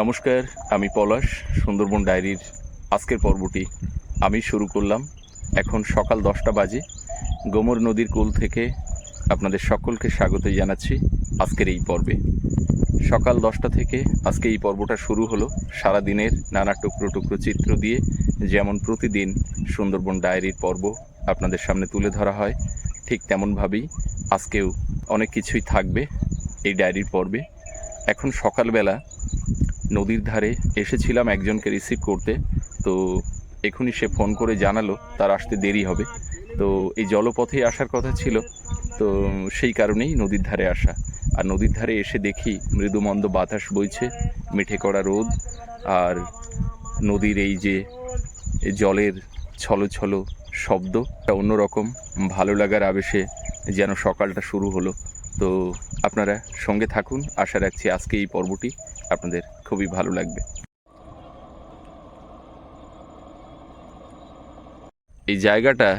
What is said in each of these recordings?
নমস্কার, আমি পলাশ, সুন্দরবন ডায়েরির আজকের পর্বটি আমি শুরু করলাম। এখন সকাল দশটা বাজে। গোমর নদীর কোল থেকে আপনাদের সকলকে স্বাগত জানাচ্ছি আজকের এই পর্বে। সকাল দশটা থেকে আজকে এই পর্বটা শুরু হলো সারা দিনের নানা টুকরো টুকরো চিত্র দিয়ে, যেমন প্রতিদিন সুন্দরবন ডায়েরির পর্ব আপনাদের সামনে তুলে ধরা হয়, ঠিক তেমনভাবেই আজকেও অনেক কিছুই থাকবে এই ডায়েরির পর্বে। এখন সকালবেলা নদীর ধারে এসেছিলাম একজনকে রিসিভ করতে। তো এখনই সে ফোন করে জানালো, তার আসতে দেরি হবে। তো এই জলপথেই আসার কথা ছিল, তো সেই কারণেই নদীর ধারে আসা। আর নদীর ধারে এসে দেখি মৃদুমন্দ বাতাস বইছে, মিঠে করা রোদ, আর নদীর এই যে জলের ছলো ছলো শব্দ অন্যরকম, ভালো লাগার আবেশে যেন সকালটা শুরু হলো। তো আপনারা সঙ্গে থাকুন, আশা রাখছি আজকে এই পর্বটি আপনাদের খুবই ভালো লাগবে। এই জায়গাটা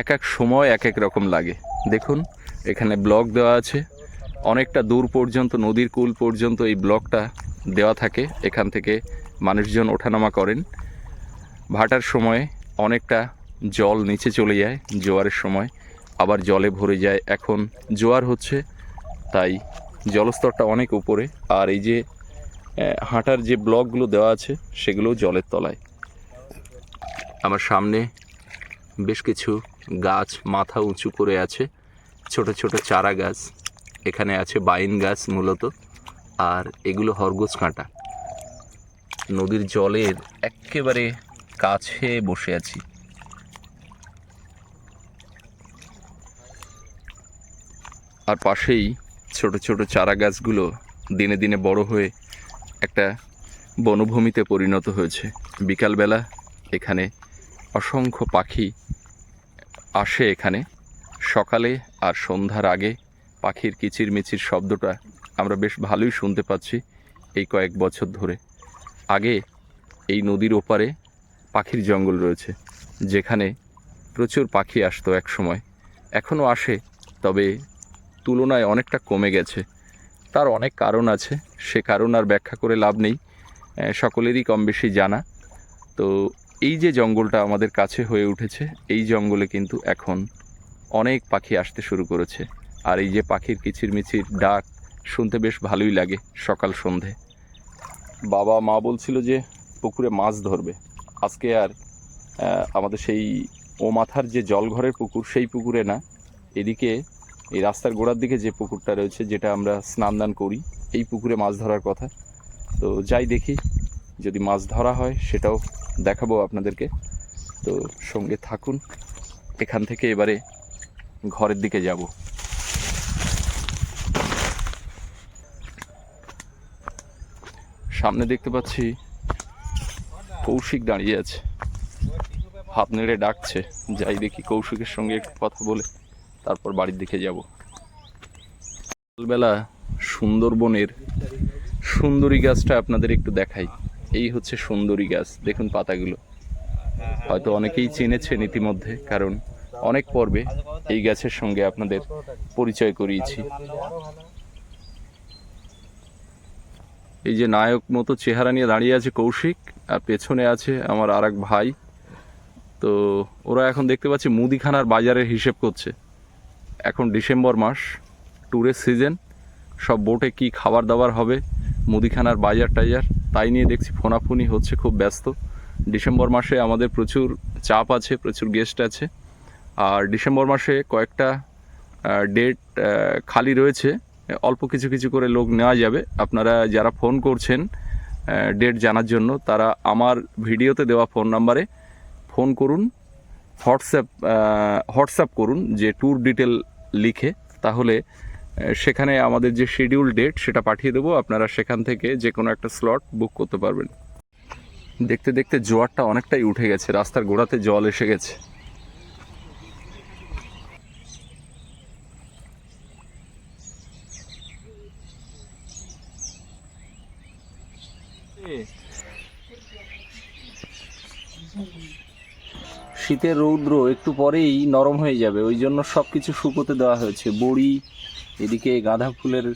এক এক সময় এক এক রকম লাগে। দেখুন, এখানে ব্লক দেওয়া আছে। অনেকটা দূর পর্যন্ত, নদীর কুল পর্যন্ত এই ব্লকটা দেওয়া থাকে। এখান থেকে মানুষজন ওঠানামা করেন। ভাটার সময়ে অনেকটা জল নিচে চলে যায়, জোয়ারের সময়। আবার জলে ভরে যায়। এখন জোয়ার হচ্ছে, তাই জলস্তরটা অনেক উপরে। আর এই যে হাঁটার যে ব্লকগুলো দেওয়া আছে, সেগুলো জলের তলায়। আমার সামনে বেশ কিছু গাছ মাথা উঁচু করে আছে, ছোট ছোট চারা গাছ, এখানে আছে বাইন গাছ মূলত, আর এগুলো হরগোজ কাঁটা। নদীর জলের একেবারে কাছে বসে আছি। আর পাশেই ছোট ছোট চারা গাছগুলো দিনে দিনে বড় হয়ে একটা বনভূমিতে পরিণত হয়েছে। বিকালবেলা এখানে অসংখ্য পাখি আসে এখানে। সকালে আর সন্ধ্যার আগে পাখির কিচিরমিচির শব্দটা আমরা বেশ ভালোই শুনতে পাচ্ছি এই কয়েক বছর ধরে। আগে এই নদীর ওপারে পাখির জঙ্গল রয়েছে, যেখানে প্রচুর পাখি আসতো এক সময় এখনও আসে, তবে তুলনায় অনেকটা কমে গেছে। তার অনেক কারণ আছে, সে কারণ আর ব্যাখ্যা করে লাভ নেই সকলেরই কম বেশি জানা। তো এই যে জঙ্গলটা আমাদের কাছে হয়ে উঠেছে, এই জঙ্গলে কিন্তু এখন অনেক পাখি আসতে শুরু করেছে। আর এই যে পাখির কিচিরমিচির ডাক শুনতে বেশ ভালোই লাগে সকাল সন্ধে। বাবা মা বলছিল যে পুকুরে মাছ ধরবে। আজকে আর আমাদের সেই ও মাথার যে জলঘরের পুকুর, সেই পুকুরে না, এদিকে এই রাস্তার গোড়ার দিকে যে পুকুরটা রয়েছে, যেটা আমরা স্নান দান করি, এই পুকুরে মাছ ধরার কথা। তো যাই দেখি, যদি মাছ ধরা হয়, সেটাও দেখাবো আপনাদেরকে। তো সঙ্গে থাকুন, এখান থেকে এবারে ঘরের দিকে যাব। সামনে দেখতে পাচ্ছি, কৌশিক দাঁড়িয়ে আছে। হাত নেড়ে ডাকছে। যাই দেখি কৌশিকের সঙ্গে একটু কথা বলে। তারপর বাড়ির দিকে যাব। সকালবেলা সুন্দরবনের সুন্দরী গাছটা আপনাদের একটু দেখাই। এই হচ্ছে সুন্দরী গাছ, দেখুন পাতাগুলো। হয়তো অনেকেই চিনেছেন ইতিমধ্যে, কারণ অনেক পর্বে এই গাছের সঙ্গে আপনাদের পরিচয় করিয়েছি। এই যে নায়ক মতো চেহারা নিয়ে দাঁড়িয়ে আছে কৌশিক, আর পেছনে আছে আমার আর ভাই। তো ওরা এখন দেখতে পাচ্ছি মুদিখানার বাজারের হিসেব করছে। এখন ডিসেম্বর মাস ট্যুরের সিজন সব বোটে কি খাবার দাবার হবে, মুদিখানার বাজার টাজার, তাই নিয়ে দেখছি ফোনাফুনি হচ্ছে খুব ব্যস্ত। ডিসেম্বর মাসে আমাদের প্রচুর চাপ আছে, প্রচুর গেস্ট আছে। আর ডিসেম্বর মাসে কয়েকটা ডেট খালি রয়েছে, অল্প কিছু কিছু করে লোক নেওয়া যাবে। আপনারা যারা ফোন করছেন ডেট জানার জন্য, তারা আমার ভিডিওতে দেওয়া ফোন নাম্বারে ফোন করুন। হোয়াটসঅ্যাপ হোয়াটসঅ্যাপ করুন যে ট্যুর ডিটেল লিখে, তাহলে সেখানে আমাদের যে শিডিউল ডেট সেটা পাঠিয়ে দেবো। আপনারা সেখান থেকে যে কোনো একটা স্লট বুক করতে পারবেন। দেখতে দেখতে জোয়ারটা অনেকটাই উঠে গেছে, রাস্তার গোড়াতে জল এসে গেছে। শীতের রৌদ্র একটু পরেই নরম হয়ে যাবে, ওই জন্য সব কিছু শুকোতে দেওয়া হয়েছে। বড়ি, এদিকে গাঁদা ফুলের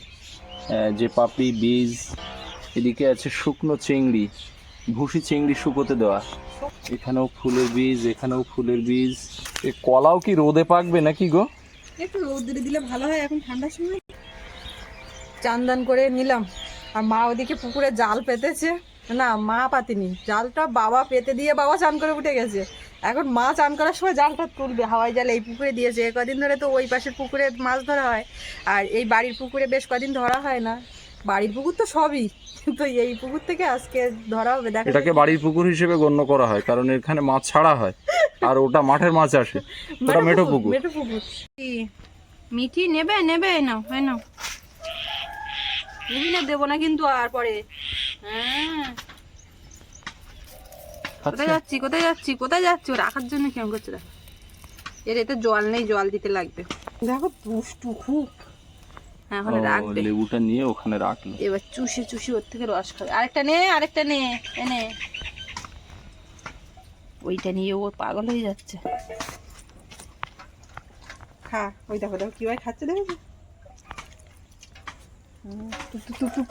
যে পাপড়ি, বীজ, এদিকে আছে শুকনো চিংড়ি, ভুসি চিংড়ি শুকোতে দেওয়া। এখানেও ফুলের বীজ, এখানেও ফুলের বীজ। এ কলাও কি রোদে পাকবে নাকি গো? একটু রোদ্রে দিলে ভালো হয়, এখন ঠান্ডার সময় চান দান করে নিলাম। আর মা ওদিকে পুকুরে জাল পেতেছে। না, মা পাতিনি। জালটা বাবা পেতে দিয়ে বাবা চান করে উঠে গেছে। এখন মাছ আন করার সময় জালটা তুলবে হাওয়াই জাল এই পুকুরে দিয়েছে এ কদিন ধরে তো ওই পাশের পুকুরে মাছ ধরা হয়। আর এই বাড়ির পুকুরে বেশ কদিন ধরা হয় না। বাড়ির পুকুর তো সবই তো এই পুকুর থেকে আজকে ধরা হবে দেখা এটাকে বাড়ির পুকুর হিসেবে গণ্য করা হয় কারণ এখানে মাছ ছাড়া হয় আর ওটা মাঠের মাছ আসে। ওটা মেঠো পুকুর মেঠো পুকুর। মিঠি নেবে? নেবে? নাও হ্যাঁ নাও। নিবি না দেবো না কিন্তু আর পরে। হ্যাঁ। কোথায় যাচ্ছি কোথায় যাচ্ছি কোথায় যাচ্ছি রাখার জন্য কেমন করছে দেখ এর এতে জল নেই জল দিতে লাগবে দেখো দুষ্টু খুব হ্যাঁ রাখবে লেবুটা নিয়ে ওখানে রাখল এবার চুষে চুষে ওর থেকে রস খাবে আরেকটা নে আরেকটা নে এনে ওইটা নিয়ে ও পাগল হয়ে যাচ্ছে খা ওই দেখো দেখো কীভাবে খাচ্ছে দেখেছ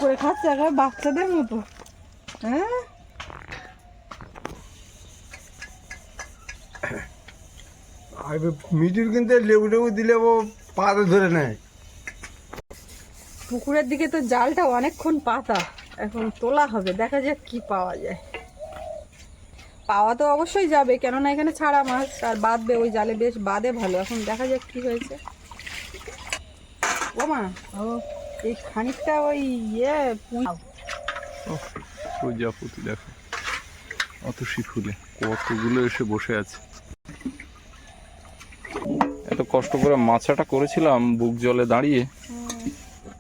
করে খাচ্ছে একেবারে বাচ্চাদের মতো হ্যাঁ আর মিটির কিন্তু লেবু লেবু দিলে ও পাতে ধরে নেয়। পুকুরের দিকে তো জালটা অনেকক্ষণ পাতা। এখন তোলা হবে দেখা যাক কি পাওয়া যায়। পাওয়া তো অবশ্যই যাবে কেননা এখানে ছাড়া মাছ আর বাঁধবে ওই জালে বেশ বাঁধে ভালো। এখন দেখা যাক কি হয়েছে। ও মা ও এই খানিকটা ওই ইয়ে প্রজাপতি দেখো। অত ফুলে কতগুলো এসে বসে আছে। এত কষ্ট করে মাছাটা করেছিলাম বুক জলে দাঁড়িয়ে।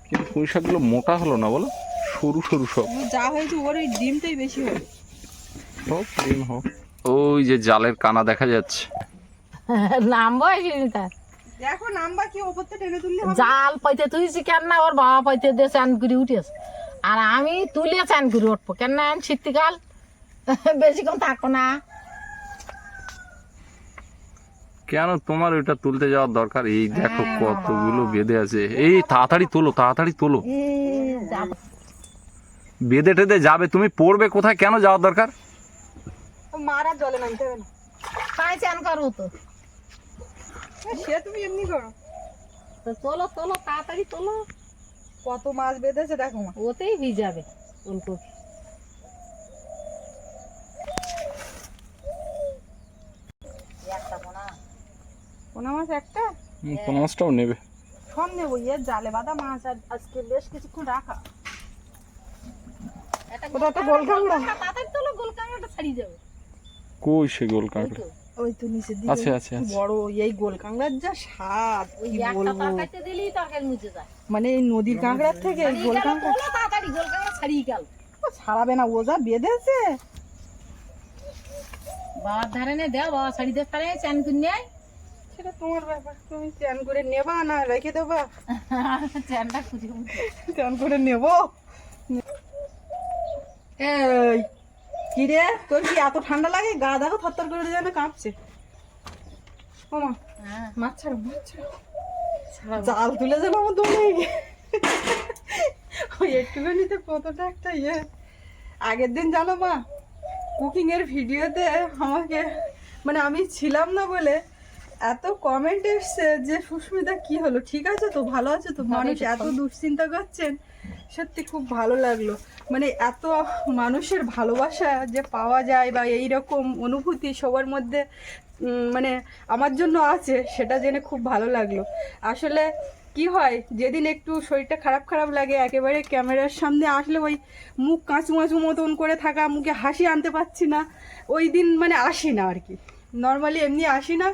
কিন্তু পুঁই শাকগুলো মোটা হলো না বলো? সরু সরু সব। যা হয়েছে ওর ওই ডিমটাই বেশি হবে হোক ডিম হোক। ওই যে জালের কানা দেখা যাচ্ছে। নামবো তার। দেখো নাম্বার কি ওপর থেকে টেনে তুললে জাল পাইতে তুইছি কেন না ওর বাবা পাইতে দিয়ে চান করে উঠেছে আর আমি তুলে চান করে উঠবো। কেন না আমি শীতকাল বেশিক্ষণ থাকো না। কেন তোমার ওইটা তুলতে যাওয়ার দরকার? এই দেখো কতগুলো বেঁধে আছে। এই তাড়াতাড়ি তোলো তাড়াতাড়ি তোলো। বেঁধে টেদে যাবে। তুমি পড়বে কোথায়? কেন যাওয়ার দরকার? ও মার জলে নামতে হবে না। তাই চান করব তো। সে তুমি এমনি করো। তো তোলো তোলো তাড়াতাড়ি তোলো। কত মাছ বেঁধেছে দেখো মা। ওতেই ভিজাবে ফুলকপি পোনা মাছ একটা? কোন মাছটাও নেবে। ইয়ে জালে বাঁধা মাছ আর আজকে বেশ কিছুক্ষণ রাখা। ওটা তো গোল কাঁকড়া তাড়াতাড়ি তোলো গোল কাঁকড়াটা ছাড়িয়ে যাবে। কই সে গোল কাঁকড়া ওই তো নিচের দিকে। আছে আছে আছে। বড় এই গোল কাঁকড়ার যা স্বাদ ওই কি একটা বলব? তরকারিতে দিলেই তরকারি মুছে যায়। মানে এই নদীর কাঁকড়ার থেকে এই গোল কাঁকড়া তাড়াতাড়ি গোল কাঁকড়া ছাড়িয়ে গেল। ও ছাড়াবে না ও যা বেঁধেছে। বাবার ধারে নে দেও বাবা ছাড়ি দিয়ে পারে চান করে নেয় সেটা তোমার ব্যাপার। তুমি চ্যান করে নেবা না রেখে দেবা। চানটা খুঁজে চ্যান করে নেব। এই কি রে? তোর কি এত ঠান্ডা লাগে? গা দেখো থরথর করে যেন কাঁপছে। ও মা হ্যাঁ। মাছ ছাড়ো মাছ ছাড়ো। জাল তুলে যেন আমার দৌড়ে ওই একটুখানিতে কতটা একটা ইয়ে। আগের দিন জানো মা কুকিং এর ভিডিওতে আমাকে মানে আমি ছিলাম না বলে এত কমেন্ট এসছে যে সুস্মিতা কি হলো? ঠিক আছে তো? ভালো আছে তো? মানুষ এত দুশ্চিন্তা করছেন সত্যি খুব ভালো লাগল। মানে এত মানুষের ভালোবাসা যে পাওয়া যায় বা এই রকম অনুভূতি সবার মধ্যে মানে আমার জন্য আছে সেটা জেনে খুব ভালো লাগল। আসলে কি হয় যেদিন একটু শরীরটা খারাপ খারাপ লাগে একেবারে ক্যামেরার সামনে আসলে ওই মুখ কাঁচু মাচু মতন করে থাকা মুখে হাসি আনতে পারছি না ওই দিন মানে আসি না আর কি। নর্মালি এমনি আসি না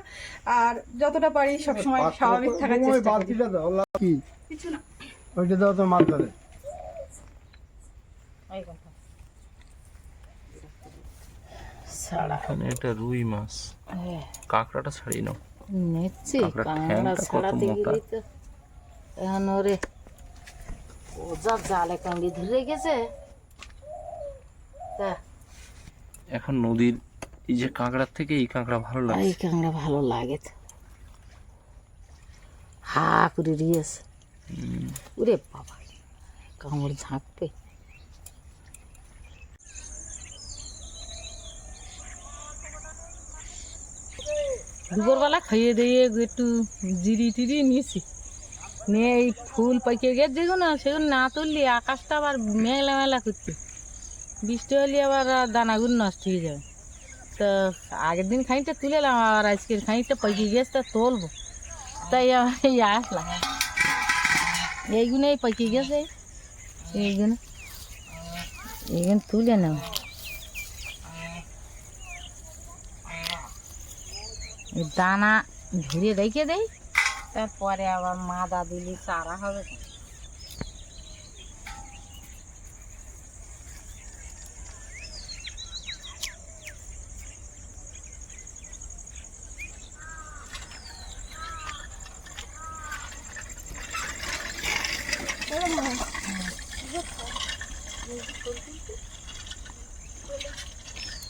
আর যতটা পারি সবসময় স্বাভাবিক থাকার চেষ্টা করি। কি? কিছু না। ওইটা দাও তো মাছ ধরে এখানে এটা রুই মাছ। হ্যাঁ। কাঁকড়াটা ছাড়িয়ে নাও। কাঁকড়া ছাড়াতে। গেলেই তো। এখন ওরে ও যা জালে কাঙ্গি ধরে গেছে। তা। এখন নদীর এই যে কাঁকড়ার থেকে এই কাঁকড়া ভালো লাগে এই কাঁকড়া ভালো লাগে হা করে দিয়েছে। ওরে বাবা কামড় ঝাঁকবে। দুপুরবেলা খাইয়ে দিয়ে একটু জিরি টিরি নিয়েছি। নিয়ে এই ফুল পাইকে গেছে যেগুলো সেগুলো না তুললি আকাশটা আবার মেলা মেলা করতে বৃষ্টি হলে আবার দানাগুলো নষ্ট হয়ে যাবে। তো আগের দিন খানিকটা তুলে এলাম আর আজকের খানিকটা পাইকে গেছে তা তুলবো তাই আমার এই আসলাম এইগুলো এই পাইকে গেছে এইগুলো এইগুলো তুলে নাও এই দানা ধরে রেখে দেই তারপরে আবার মাদা দিলি চারা হবে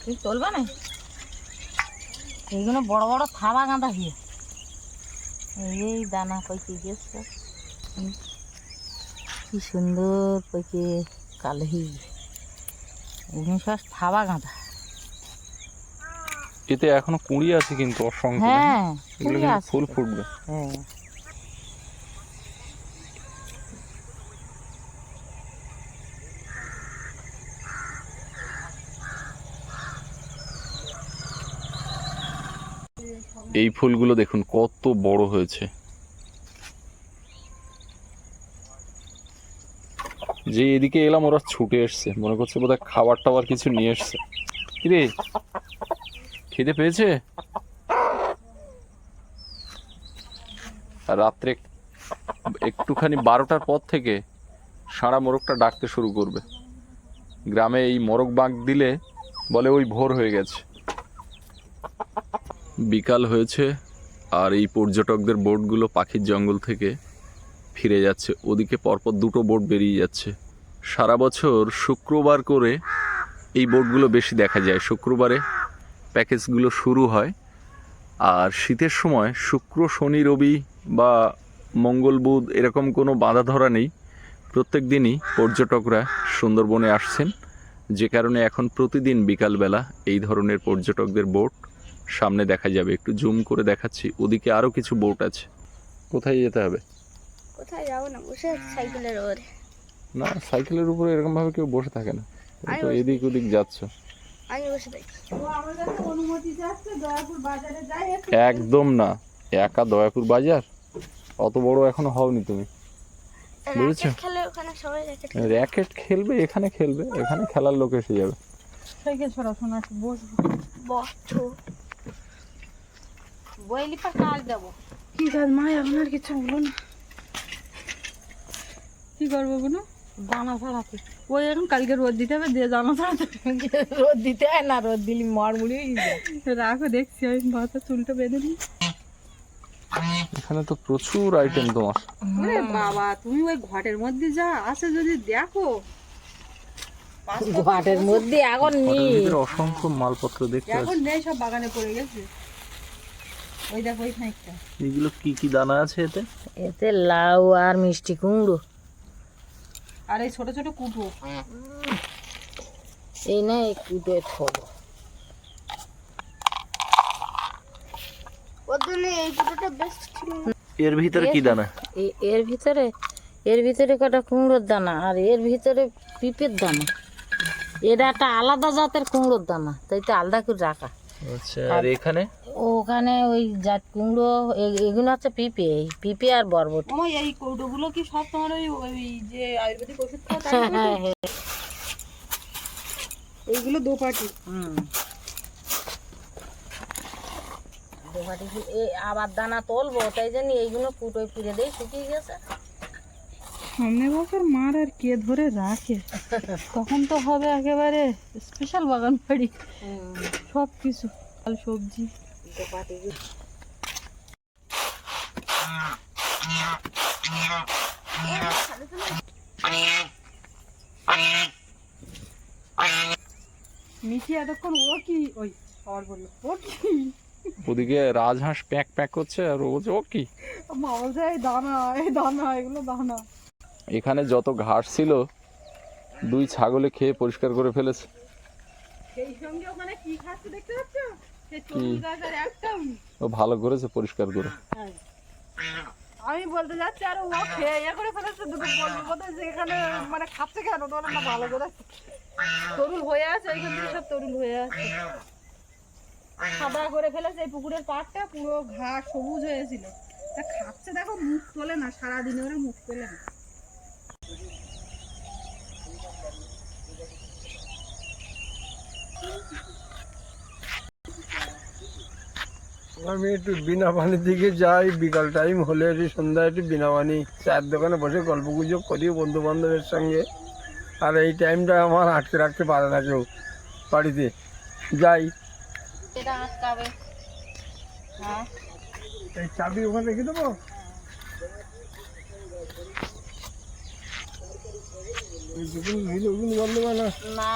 তুই চলবে না? এইগুলো বড় বড় থাবা গাঁদা হয়ে। এই দানা পাইকে গেছে। কি সুন্দর পাইকে কালো এগুলো সব থাবা গাঁদা। এতে এখনও কুড়ি আছে কিন্তু অসংখ্য। হ্যাঁ ফুল ফুল ফুটবে। হ্যাঁ। এই ফুলগুলো দেখুন, কত বড় হয়েছে। যে এদিকে এলাম, ওরা ছুটে এসছে। মনে করছে বোধহয় খাবার টাবার কিছু নিয়ে এসছে। কিরে? খিদে পেয়েছে? রাত্রে একটুখানি বারোটার পর থেকে সারা মোরগটা ডাকতে শুরু করবে। গ্রামে এই মোরগ বাঁক দিলে বলে ওই ভোর হয়ে গেছে। বিকাল হয়েছে আর এই পর্যটকদের বোটগুলো পাখির জঙ্গল থেকে ফিরে যাচ্ছে। ওদিকে পরপর দুটো বোট বেরিয়ে যাচ্ছে। সারা বছর শুক্রবার করে এই বোটগুলো বেশি দেখা যায়। শুক্রবারে প্যাকেজগুলো শুরু হয় আর শীতের সময় শুক্র, শনি, রবি বা মঙ্গল, বুধ এরকম কোনো বাধা ধরা নেই। প্রত্যেক দিনই পর্যটকরা সুন্দরবনে আসছেন। যে কারণে এখন প্রতিদিন বিকালবেলা এই ধরনের পর্যটকদের বোট সামনে দেখা যাবে। একটু জুম করে দেখাচ্ছি। ওদিকে আরও কিছু বোট আছে। কোথায় যেতে হবে? কোথায় যাব না বসে সাইকেলের ওরে না সাইকেলের উপরে এরকম ভাবে কেউ বসে থাকে না। তো এদিক ওদিক যাচ্ছ। আমি বসে থাকি। অনুমতি যাচ্ছে দয়াপুর বাজারে যাই একদম না। একা দয়াপুর বাজার? অত বড় এখনও হওনি তুমি। বুঝেছ? র্যাকেট খেলে ওখানে সবাই র্যাকেট র্যাকেট খেলবে এখানে খেলবে এখানে খেলার লোক এসে যাবে। সাইকেল সরাসরি একটু বসবো বচ্চু বইলি পা কাজ দেবো কি কাজ? মা এখন আর কিছু বলো না। কি করব কোনো দানা ছাড়াতে। ওই এখন কালকে রোদ দিতে হবে দিয়ে জামা ছাড়াতে রোদ দিতে হয় না রোদ দিলি মরমুড়ি রাখো দেখছি আমি মাথা চুলটা বেঁধে নিই। এখানে তো প্রচুর আইটেম তোমার। বাবা তুমি ওই ঘটের মধ্যে যা আছে যদি দেখো। ঘাটের মধ্যে এখন নেই। অসংখ্য মালপত্র দেখতে এখন নেই সব বাগানে পড়ে গেছে। ওই দেখো এগুলো কি কি দানা আছে এতে? এতে লাউ আর মিষ্টি কুমড়ো। আর এই ছোট ছোট কুটো। এই না এই কুটোয় থবো এর ভিতরে কি দানা? এর ভিতরে এর ভিতরে কটা কুমড়োর দানা আর এর ভিতরে পিঁপের দানা। এটা একটা আলাদা জাতের কুমড়োর দানা তাই তো আলাদা করে রাখা। আচ্ছা আর এখানে? ওখানে ওই জাত কুমড়ো এগুলো হচ্ছে পিঁপে পিঁপে আর বরবটি। এই কৌটোগুলো কি সব তোমার ওই ওই যে আয়ুর্বেদিক ওষুধ হ্যাঁ এইগুলো দোপাটি। হুম। দোকাটি কি- এই আবার দানা তুলবো তাই জন্য এইগুলো কুটোয় পুড়ে দেই শুকিয়ে গেছে। সামনে বছর মার আর কে ধরে রাখে? তখন তো হবে একেবারে স্পেশাল বাগান বাড়ি সব কিছু ফল দোপাটি মিঠি এতক্ষণ ও কি ওই আবার বলল ও কি? ওদিকে রাজহাঁস প্যাক প্যাক করছে আর ও বলছে ও কি? মা বলছে এই দানা এই দানা এগুলো দানা। এখানে যত ঘাস ছিল দুই ছাগলে খেয়ে পরিষ্কার করে ফেলেছে। সেই সঙ্গে ওখানে কি খাচ্ছে দেখতে ও ভালো করেছে পরিষ্কার করে। আমি বলতে যাচ্ছি আর ও খেয়ে ইয়ে করে ফেলেছে দুটো বলব যে এখানে মানে খাচ্ছে কেন? তোর না ভালো করে তরুল হয়ে আছে ওইখান থেকে সব তরুল হয়ে আছে। সাদা করে ফেলেছে এই পুকুরের পাড়টা পুরো ঘাস সবুজ হয়েছিল। তা খাচ্ছে দেখো মুখ তোলে না সারাদিন ওরা মুখ তোলে না। আমি একটু বিনা পানির দিকে যাই বিকাল টাইম হলে একটু সন্ধ্যায় একটু বিনা পানি চায়ের দোকানে বসে গল্প গুজব করি বন্ধু বান্ধবের সঙ্গে। আর এই টাইমটা আমার আটকে রাখতে পারে না কেউ বাড়িতে। যাই। হ্যাঁ। এই চাবি ওখানে রেখে দেবো? না?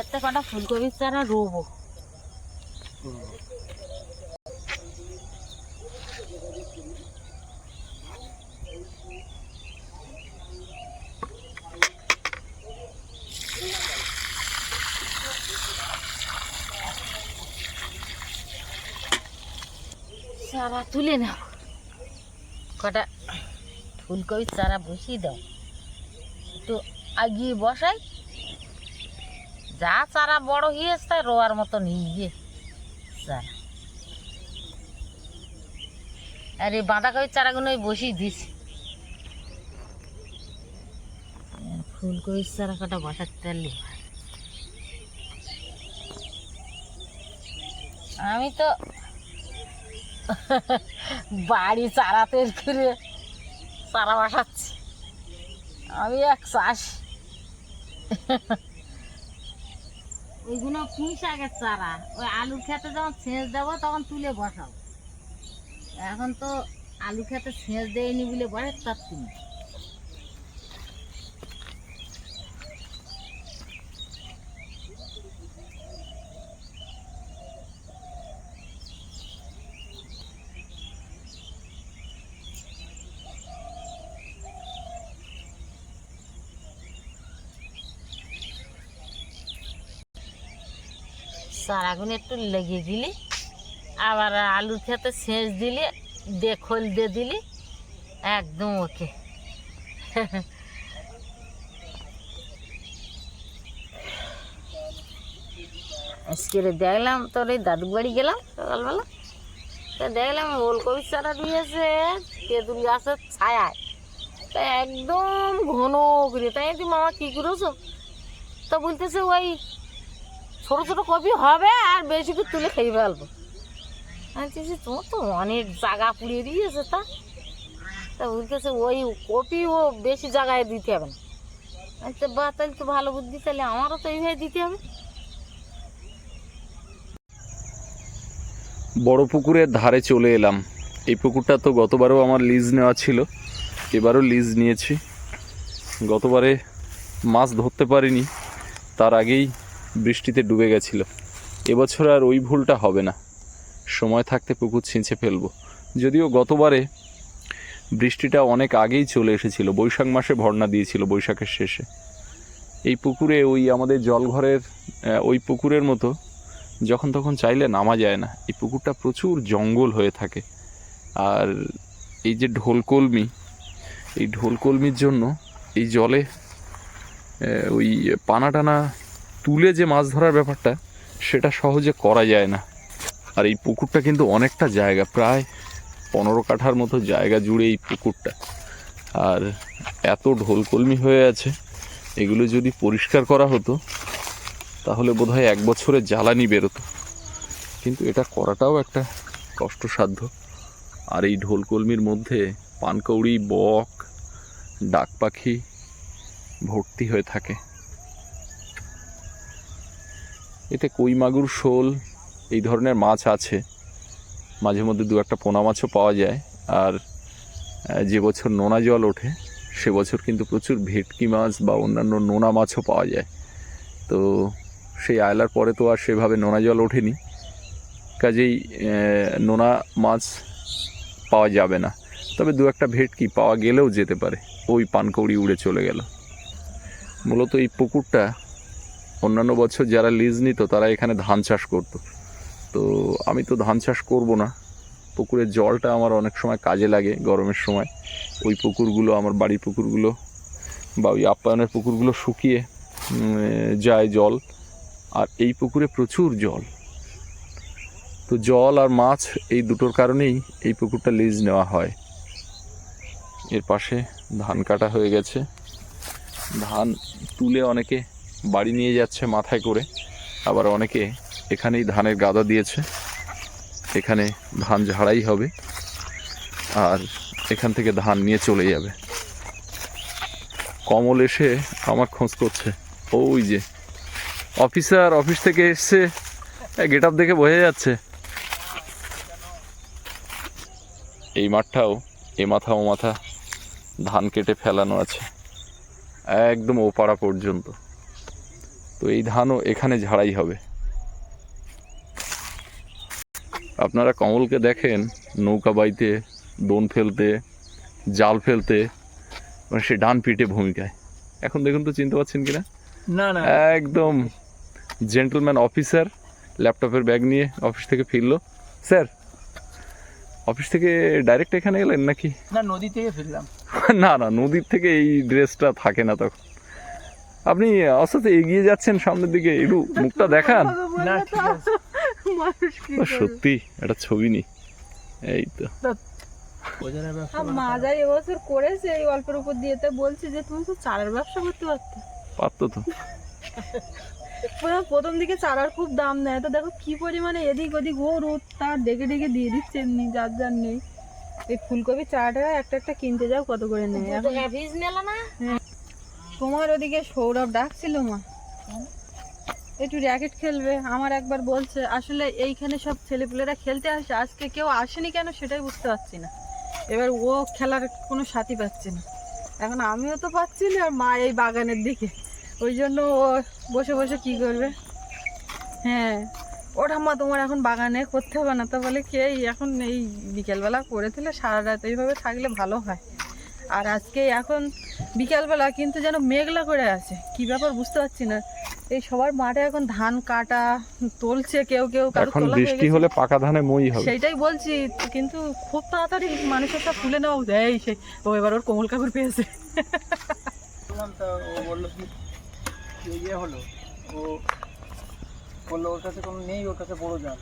এতে কটা ফুলকপির চারা রোবো। চারা তুলে নাও। কটা ফুলকপির চারা বসিয়ে দাও। একটু আগিয়ে বসাই। যা চারা বড় হয়েছে, তাই রোয়ার মতো নিয়ে গিয়ে চারা। আর এই বাঁধাকপির চারাগুলো বসিয়ে দিছি ফুলকপির চারা কটা বসাতে পারলে। আমি তো বাড়ি চারাতে করে চারা বসাচ্ছি। আমি এক চাষ। ওইগুলো পুঁই শাকের চারা। ওই আলু খেতে যখন সেচ দেবো, তখন তুলে বসাও। এখন তো আলু খেতে সেচ দেয়নি বলে বলে, তার তুমি চারাগুলো একটু লেগে দিলি, আবার আলু খেতে সেচ দিলি, দিয়ে খোল দিয়ে দিলি, একদম ওকে। আজকে দেখলাম তোর এই দাদু বাড়ি গেলাম সকালবেলা। তা দেখলাম ওলকপির চারা দিয়েছে, তেঁতুল গাছের ছায়ায়। তা একদম ঘন করে, তাই তুই মামা কী করেছ? তা বলতেছে ওই ছোট ছোট কপি হবে আর বেশি করে তুলে খেয়ে ফেলব। আমি তোমার তো অনেক জায়গা পুড়িয়ে দিয়েছে তা। তা বলতেছে, ওই কপি ও বেশি জায়গায় দিতে হবে না। আচ্ছা বা তাহলে তো ভালো বুদ্ধি, তাহলে আমারও তো এইভাবে দিতে হবে। বড় পুকুরের ধারে চলে এলাম। এই পুকুরটা তো গতবারও আমার লিজ নেওয়া ছিল, এবারও লিজ নিয়েছি। গতবারে মাছ ধরতে পারিনি, তার আগেই বৃষ্টিতে ডুবে গেছিল। এবছর আর ওই ভুলটা হবে না। সময় থাকতে পুকুর ছিঁচে ফেলব। যদিও গতবারে বৃষ্টিটা অনেক আগেই চলে এসেছিল। বৈশাখ মাসে ভর্ণা দিয়েছিল বৈশাখের শেষে। এই পুকুরে ওই আমাদের জলঘরের ওই পুকুরের মতো যখন তখন চাইলে নামা যায় না। এই পুকুরটা প্রচুর জঙ্গল হয়ে থাকে। আর এই যে ঢোলকলমি, এই ঢোলকলমির জন্য এই জলে ওই পানা টানা তুলে যে মাছ ধরার ব্যাপারটা, সেটা সহজে করা যায় না। আর এই পুকুরটা কিন্তু অনেকটা জায়গা, প্রায় পনেরো কাঠার মতো জায়গা জুড়ে এই পুকুরটা। আর এত ঢোলকলমি হয়ে আছে, এগুলো যদি পরিষ্কার করা হতো, তাহলে বোধহয় এক বছরের জ্বালানি বেরোতো। কিন্তু এটা করাটাও একটা কষ্টসাধ্য। আর এই ঢোলকলমির মধ্যে পানকৌড়ি, বক, ডাক পাখি ভর্তি হয়ে থাকে। এতে কই মাগুর শোল, এই ধরনের মাছ আছে। মাঝে মধ্যে দু একটা পোনা মাছও পাওয়া যায়। আর যে বছর নোনা জল ওঠে, সে বছর কিন্তু প্রচুর ভেটকি মাছ বা অন্যান্য নোনা মাছও পাওয়া যায়। তো সেই আয়লার পরে তো আর সেভাবে নোনা জল ওঠেনি। কাজেই নোনা মাছ পাওয়া যাবে না। তবে দু একটা ভেটকি পাওয়া গেলেও যেতে পারে। ওই পানকৌড়ি উড়ে চলে গেল। মূলত এই পুকুরটা অন্যান্য বছর যারা লিজ নিত, তারা এখানে ধান চাষ করতো। তো আমি তো ধান চাষ করব না। পুকুরের জলটা আমার অনেক সময় কাজে লাগে গরমের সময়। ওই পুকুরগুলো, আমার বাড়ির পুকুরগুলো বা ওই আপ্যায়নের পুকুরগুলো শুকিয়ে যায় জল। আর এই পুকুরে প্রচুর জল। তো জল আর মাছ এই দুটোর কারণেই এই পুকুরটা লিজ নেওয়া হয়। এর পাশে ধান কাটা হয়ে গেছে। ধান তুলে অনেকে বাড়ি নিয়ে যাচ্ছে মাথায় করে। আবার অনেকে এখানেই ধানের গাদা দিয়েছে। এখানে ধান ঝাড়াই হবে। আর এখান থেকে ধান নিয়ে চলে যাবে। কমল এসে আমার খোঁজ করছে। ওই যে অফিসার অফিস থেকে এসছে। গেট আপ দেখে বোঝা যাচ্ছে। এই মাঠটাও, এ মাথা ও মাথা ধান কেটে ফেলানো আছে। একদম ওপাড়া পর্যন্ত। তো এই ধানও এখানে ঝাড়াই হবে। আপনারা কমলকে দেখেন নৌকা বাইতে দোন ফেলতে জাল ফেলতে মানে সে ডান পিঠে ভূমিকায়। এখন দেখুন তো চিনতে পারছেন কিনা? না না। একদম জেন্টলম্যান অফিসার ল্যাপটপের ব্যাগ নিয়ে অফিস থেকে ফিরলো। স্যার অফিস থেকে ডাইরেক্ট এখানে এলেন নাকি? না নদী থেকে ফিরলাম। না না নদীর থেকে এই ড্রেসটা থাকে না তখন। আপনি অস্তে এগিয়ে যাচ্ছেন সামনের দিকে একটু মুখটা দেখান। সত্যি একটা ছবি নি। এই তো। মা যাই এবছর করেছে এই অল্পের উপর দিয়ে। বলছি যে তুমি তো চারার ব্যবসা করতে পারতে। পারতো তো। প্রথম- প্রথম দিকে চারার খুব দাম নেয়। তো দেখো কি পরিমাণে এদিক ওদিক ও রোদ তার ডেকে ডেকে দিয়ে দিচ্ছে এমনি যার যার নেই। এই ফুলকপি চারাটা একটা একটা কিনতে যাও কত করে নেয়? এখন বীজ মেলা না? তোমার ওদিকে সৌরভ ডাকছিল মা। একটু র্যাকেট খেলবে আমার একবার বলছে আসলে এইখানে সব ছেলেপুলেরা খেলতে আসে আজকে কেউ আসেনি কেন সেটাই বুঝতে পারছি না। এবার ও খেলার কোনো সাথী পাচ্ছে না। এখন আমিও তো পাচ্ছি না আর মা এই বাগানের দিকে। ওই জন্য ও বসে বসে কি করবে? হ্যাঁ ও ঠাম্মা তোমার এখন বাগানে করতে হবে না তো বলে কি এখন এই বিকেলবেলা করে দিলে সারা রাত এইভাবে থাকলে ভালো হয়। আর আজকে এখন বিকালবেলা কিন্তু যেন মেঘলা করে আছে। কি ব্যাপার বুঝতে পারছি না। এই সবার মাঠে এখন ধান কাটা তুলছে কেউ কেউ এখন বৃষ্টি হলে পাকা ধানে মই হবে। সেইটাই বলছি কিন্তু খুব তাড়াতাড়ি মানুষের সব তুলে নেওয়া উচিত। এই সেই ও এবার ওর কোমল কাপড় পেয়েছে। বললাম তা ও বলল কি ইয়ে হলো? ও বলল ওর কাছে কোনো নেই ওর কাছে বড় জাল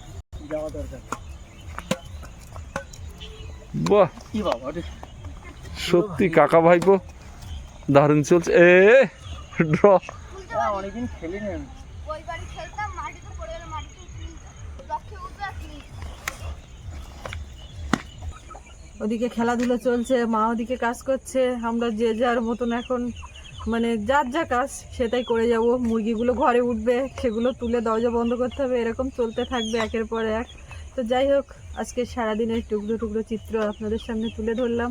যাওয়া দরকার। বাহ! কি বাবা সত্যি কাকা ভাইপো দারুণ চলছে। এ, ড্র। অনেকদিন ওদিকে খেলাধুলো চলছে, মা ওদিকে কাজ করছে, আমরা যে যার মতন এখন মানে যার যা কাজ, সেটাই করে যাব। মুরগিগুলো ঘরে উঠবে, সেগুলো তুলে দরজা বন্ধ করতে হবে, এরকম চলতে থাকবে একের পর এক। তো যাই হোক, আজকে সারাদিনের টুকরো টুকরো চিত্র আপনাদের সামনে তুলে ধরলাম।